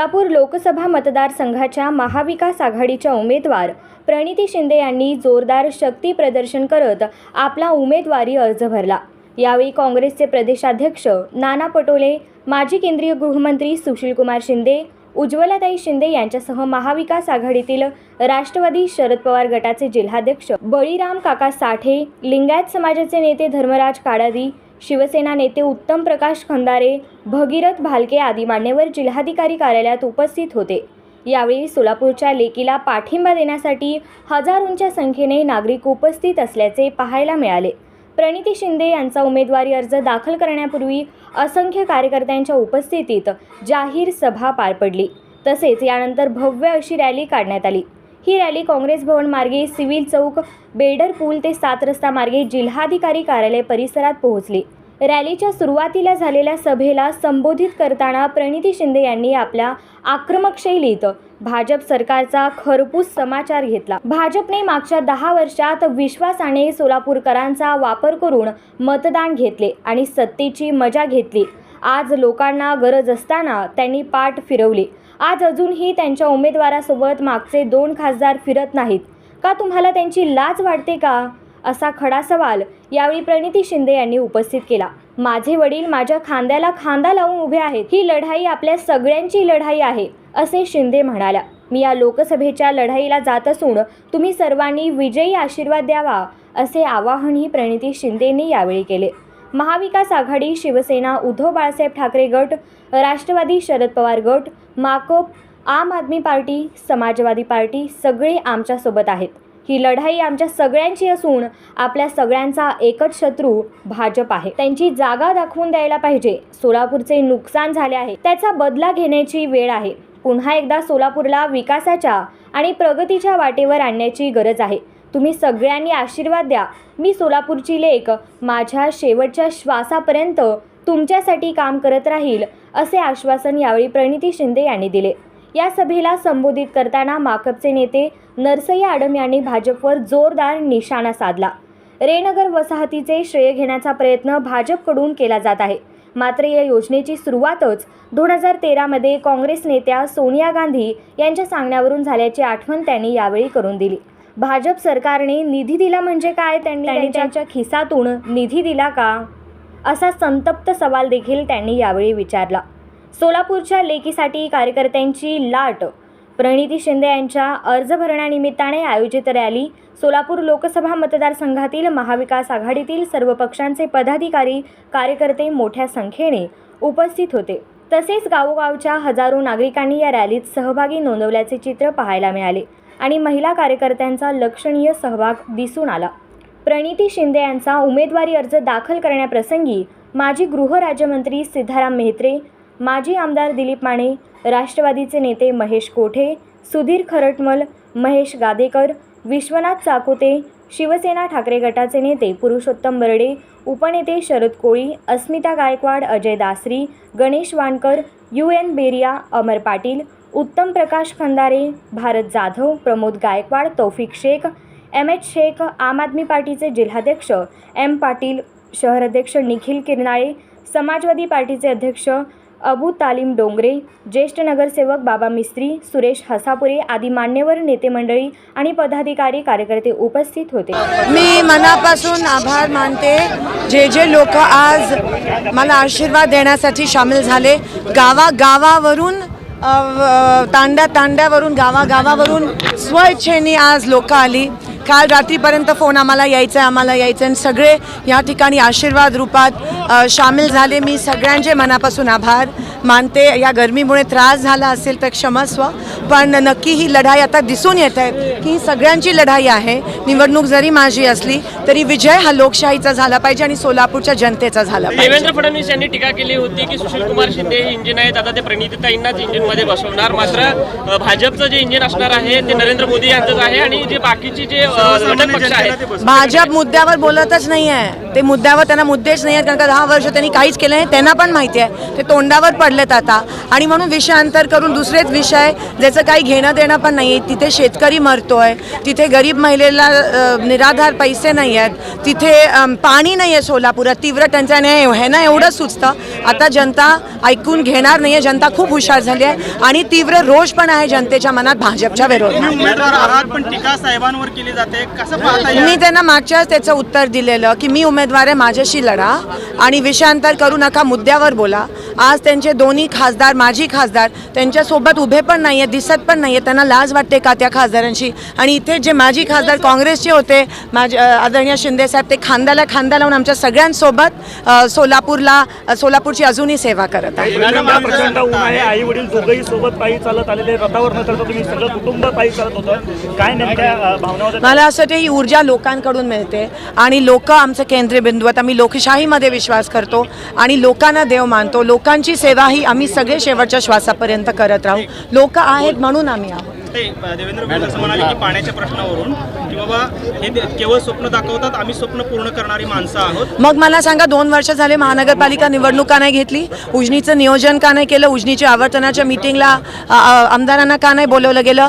सोलापूर लोकसभा मतदारसंघाच्या महाविकास आघाडीच्या उमेदवार प्रणिती शिंदे यांनी जोरदार शक्ती प्रदर्शन करत आपला उमेदवारी अर्ज भरला. यावेळी काँग्रेसचे प्रदेशाध्यक्ष नाना पटोले माजी केंद्रीय गृहमंत्री सुशीलकुमार शिंदे उज्ज्वलाताई शिंदे यांच्यासह महाविकास आघाडीतील राष्ट्रवादी शरद पवार गटाचे जिल्हाध्यक्ष बळीराम काका साठे लिंगायत समाजाचे नेते धर्मराज काडादी शिवसेना नेते उत्तम प्रकाश खंदारे भगीरथ भालके आदी मान्यवर जिल्हाधिकारी कार्यालयात उपस्थित होते. यावेळी सोलापूरच्या लेकीला पाठिंबा देण्यासाठी हजारोंच्या संख्येने नागरिक उपस्थित असल्याचे पाहायला मिळाले. प्रणिती शिंदे यांचा उमेदवारी अर्ज दाखल करण्यापूर्वी असंख्य कार्यकर्त्यांच्या उपस्थितीत जाहीर सभा पार पडली. तसेच यानंतर भव्य अशी रॅली काढण्यात आली. ही रॅली काँग्रेस भवन मार्गे सिव्हिल चौक बेडर पूल ते सात रस्ता मार्गे जिल्हाधिकारी कार्यालय परिसरात पोहोचली. रॅलीच्या सुरुवातीला झालेल्या सभेला संबोधित करताना प्रणिती शिंदे यांनी आपल्या आक्रमक शैलीत भाजप सरकारचा खरपूस समाचार घेतला. भाजपने मागच्या दहा वर्षात विश्वासाने सोलापूरकरांचा वापर करून मतदान घेतले आणि सत्तेची मजा घेतली. आज लोकांना गरज असताना त्यांनी पाठ फिरवली. आज अजूनही त्यांच्या उमेदवारासोबत मागचे दोन खासदार फिरत नाहीत. का तुम्हाला त्यांची लाज वाटते का? असा खडा सवाल यावेळी प्रणिती शिंदे यांनी उपस्थित केला. माझे वडील माझ्या खांद्याला खांदा लावून उभे आहेत. ही लढाई आपल्या सगळ्यांची लढाई आहे असे शिंदे म्हणाल्या. मी या लोकसभेच्या लढाईला जात असून तुम्ही सर्वांनी विजयी आशीर्वाद द्यावा असे आवाहनही प्रणिती शिंदेंनी यावेळी केले. महाविकास आघाडी शिवसेना उद्धव बाळासाहेब ठाकरे गट राष्ट्रवादी शरद पवार गट माकप आम आदमी पार्टी समाजवादी पार्टी सगळे आमच्यासोबत आहेत. ही लढाई आमच्या सगळ्यांची असून आपल्या सगळ्यांचा एकच शत्रू भाजप आहे. त्यांची जागा दाखवून द्यायला पाहिजे. सोलापूरचे नुकसान झाले आहे. त्याचा बदला घेण्याची वेळ आहे. पुन्हा एकदा सोलापूरला विकासाच्या आणि प्रगतीच्या वाटेवर आणण्याची गरज आहे. तुम्ही सगळ्यांनी आशीर्वाद द्या. मी सोलापूरची लेक माझ्या शेवटच्या श्वासापर्यंत तुमच्यासाठी काम करत राहील असे आश्वासन यावेळी प्रणिती शिंदे यांनी दिले. या सभेला संबोधित करताना माकपचे नेते नरसय्या आडम यांनी भाजपवर जोरदार निशाणा साधला. रेनगर वसाहतीचे श्रेय घेण्याचा प्रयत्न भाजपकडून केला जात आहे. मात्र या योजनेची सुरुवातच दोन हजार तेरामध्ये काँग्रेस नेत्या सोनिया गांधी यांच्या सांगण्यावरून झाल्याची आठवण त्यांनी यावेळी करून दिली. भाजप सरकारने निधी दिला म्हणजे काय? त्यांनी त्यांच्या खिसातून निधी दिला का? असा संतप्त सवाल देखील त्यांनी यावेळी विचारला. सोलापूरच्या लेकीसाठी कार्यकर्त्यांची लाट प्रणिती शिंदे यांच्या अर्ज भरण्यानिमित्ताने आयोजित रॅली सोलापूर लोकसभा मतदारसंघातील महाविकास आघाडीतील सर्व पक्षांचे पदाधिकारी कार्यकर्ते मोठ्या संख्येने उपस्थित होते. तसेच गावोगावच्या हजारो नागरिकांनी या रॅलीत सहभागी नोंदवल्याचे चित्र पाहायला मिळाले. आणि महिला कार्यकर्त्यांचा लक्षणीय सहभाग दिसून आला. प्रणिती शिंदे यांचा उमेदवारी अर्ज दाखल करण्याप्रसंगी माजी गृहराज्यमंत्री सिद्धाराम मेहत्रे माजी आमदार दिलीप माने राष्ट्रवादीचे नेते महेश कोठे सुधीर खरटमल महेश गादेकर विश्वनाथ चाकोते शिवसेना ठाकरे गटाचे नेते Purushottam Barde उपनेते Sharad Koli Asmita Gaikwad Ajay Dasari Ganesh Wankar U N Beria Amar Patil Uttam Prakash Khandare Bharat Jadhav Pramod Gaikwad Taufiq Shaikh M H Shaikh Aam Aadmi पार्टीचे जिल्हाध्यक्ष एम पाटील शहराध्यक्ष निखिल किरनाळे समाजवादी पार्टीचे अध्यक्ष अबू तालीम डोंगरे ज्येष्ठ नगरसेवक बाबा मिस्त्री सुरेश हसापुरे आदी मान्यवर नेते मंडळी आणि पदाधिकारी कार्यकर्ते उपस्थित होते. मी मनापासून आभार मानते. जे जे लोक आज मला आशीर्वाद देण्यासाठी सामील झाले गावागावावरून अ, तांड्या तांड्यावरून गावागावावरून स्वइच्छेने आज लोक आली. काल रात्रीपर्यंत फोन आम्हाला यायचा आहे आम्हाला यायचं आणि सगळे या ठिकाणी आशीर्वाद रूपात सामील झाले. मी सगळ्यांचे मनापासून आभार. मानते या गरमीमुळे त्रास झाला असेल तर क्षमस्व पण नक्की ही लढाई आता दिसून येत आहे की ही सगळ्यांची लढाई आहे. निवडणूक जरी माझी असली तरी विजय हा लोकशाहीचा झाला पाहिजे आणि सोलापूरच्या जनतेचा झाला पाहिजे. देवेंद्र फडणवीस यांनी टीका केली होती की सुशील कुमार शिंदे हे इंजिन आहेत. आता ते प्रणितीताईंनाच इंजिनमध्ये बसवणार. मात्र भाजपचं जे इंजिन असणार आहे ते नरेंद्र मोदी यांचंच आहे आणि जे बाकीचे जे पक्ष आहेत. भाजप मुद्द्यावर बोलतच नाही आहे ते मुद्द्यावर त्यांना मुद्देच नाही आहेत कारण का दहा वर्ष त्यांनी काहीच केलं नाही त्यांना पण माहिती आहे. ते तोंडावर पड पडलेत आता. आणि म्हणून विषयांतर करून दुसरेच विषय ज्याचं काही घेणं देणं पण नाही आहे तिथे शेतकरी मरतोय तिथे गरीब महिलेला निराधार पैसे नाही आहेत तिथे पाणी नाही आहे सोलापुरात. तीव्र टंचाई नाही आहे. ह्यांना एवढं सुचतं. आता जनता ऐकून घेणार नाही आहे जनता खूप हुशार झाली आहे. आणि तीव्र रोष पण आहे जनतेच्या मनात भाजपच्या विरोधात. मी त्यांना मागच्याच त्याचं उत्तर दिलेलं की मी उमेदवार आहे माझ्याशी लढा. आणि विषयांतर करू नका मुद्द्यावर बोला. आज त्यांचे दोन्ही खासदार माजी खासदार त्यांच्यासोबत उभे पण नाही आहेत दिसत पण नाही आहेत त्यांना लाज वाटते का त्या खासदारांची आणि इथे जे माजी खासदार काँग्रेसचे होते माझे आदरणीय शिंदेसाहेब ते खांद्याला खांदा लावून आमच्या सगळ्यांसोबत सोलापूरला सोलापूरची अजूनही सेवा करत आहे. आई वडील दोघंही सोबत पायी चालत आलेले रथावर न चढता तुम्ही सगळं कुटुंब पायी चालत होतं. काय नेमक्या भावना मला असं वाटतं ही ऊर्जा लोकांकडून मिळते आणि लोक आमचं केंद्रबिंदू आहेत. आम्ही लोकशाहीमध्ये विश्वास करतो आणि लोकांना देव मानतो. लोकांची सेवा ही आम्ही सगळे शेवटच्या श्वासापर्यंत करत राहू. लोक आहेत म्हणून आम्ही आहोत. ते देवेंद्र फडणवीस असं म्हणाले की पाण्याच्या प्रश्नावरून की बाबा हे केवळ स्वप्न दाखवतात आम्ही स्वप्न पूर्ण करणारी माणसं आहोत. मग मला सांगा दोन वर्ष झाले महानगरपालिका निवडणूक का नाही घेतली उजनीचं नियोजन का नाही केलं उजनीच्या आवर्तनाच्या मिटिंगला अ, अ, आमदारांना का नाही बोलवलं गेलं?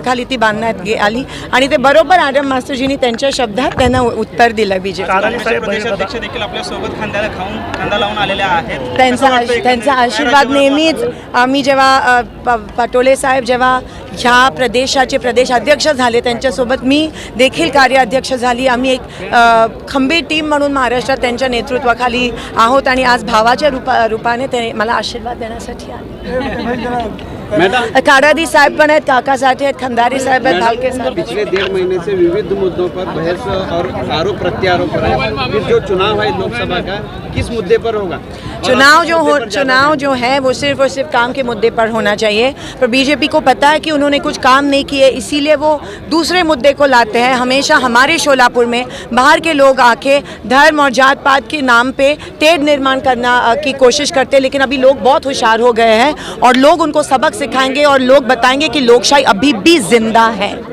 मार्गदर्शनाखाली ती बांधण्यात आली. आणि ते बरोबर आडम मास्टरजींनी त्यांच्या शब्दात त्यांना उत्तर दिलं बीजेपी कारण काँग्रेसचे साहेब प्रदेशाध्यक्ष देखील आपल्यासोबत खांद्याला खाऊन खांदा लावून आलेले आहेत. त्यांचा त्यांचा? आशीर्वाद नेहमीच आम्ही जेव्हा पटोले साहेब जेव्हा ह्या प्रदेशाचे प्रदेशाध्यक्ष झाले त्यांच्यासोबत मी देखील कार्याध्यक्ष झाली. आम्ही एक अ, खंबीर टीम म्हणून महाराष्ट्रात त्यांच्या नेतृत्वाखाली आहोत आणि आज भावाच्या रूपा रूपाने ते मला आशीर्वाद देण्यासाठी आले. काडादी साहेब पण आहेत काका साठे आहेत खंदारी साहेब आहेत भालके साहेब. पिछले डेढ़ महीने से विविध मुद्दों पर बहस और आरोप प्रत्यारोप जो चुनाव है लोकसभा का? किस मुद्दे पर होगा? चुनाव जो हो चुनाव जो है वो सिर्फ़ और सिर्फ़ काम के मुद्दे पर होना चाहिए। पर बीजेपी को पता है कि उन्होंने कुछ काम नहीं किए इसीलिए वो दूसरे मुद्दे को लाते हैं। हमेशा हमारे शोलापुर में बाहर के लोग आके धर्म और जात पात के नाम पे तेढ़ निर्माण करना की कोशिश करते हैं। लेकिन अभी लोग बहुत होशियार हो गए हैं और लोग उनको सबक सिखाएँगे और लोग बताएँगे कि लोकशाही अभी भी ज़िंदा है।